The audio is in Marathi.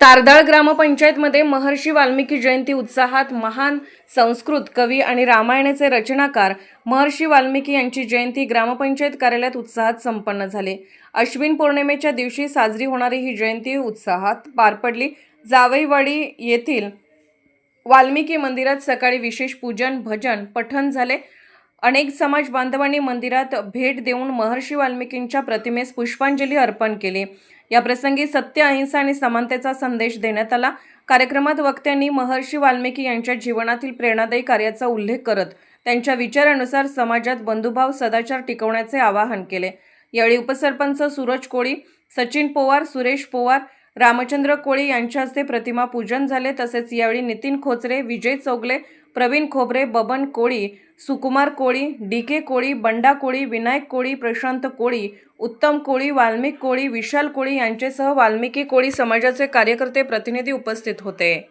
तारदाळ ग्रामपंचायतमध्ये महर्षी वाल्मिकी जयंती उत्साहात महान संस्कृत कवी आणि रामायणाचे रचनाकार महर्षी वाल्मिकी यांची जयंती ग्रामपंचायत कार्यालयात उत्साहात संपन्न झाली. अश्विन पौर्णिमेच्या दिवशी साजरी होणारी ही जयंती उत्साहात पार पडली. जावईवाडी येथील वाल्मिकी मंदिरात सकाळी विशेष पूजन भजन पठण झाले. अनेक समाज बांधवांनी मंदिरात भेट देऊन महर्षी वाल्मिकींच्या प्रतिमेस पुष्पांजली अर्पण केली. या प्रसंगी सत्य अहिंसा आणि समानतेचा संदेश देण्यात आला. कार्यक्रमात वक्त्यांनी महर्षी वाल्मिकी यांच्या जीवनातील प्रेरणादायी कार्याचा उल्लेख करत त्यांच्या विचारानुसार समाजात बंधुभाव सदाचार टिकवण्याचे आवाहन केले. यावेळी उपसरपंच सूरज कोळी सचिन पोवार सुरेश पोवार रामचंद्र कोळी यांच्या हस्ते प्रतिमा पूजन झाले. तसेच यावेळी नितीन खोचरे विजय चौगले प्रवीण खोबरे बबन कोळी सुकुमार कोळी डी के कोळी बंडा कोळी विनायक कोळी प्रशांत कोळी उत्तम कोळी वाल्मिक कोळी विशाल कोळी यांचेसह वाल्मिकी कोळी समाजाचे कार्यकर्ते प्रतिनिधी उपस्थित होते.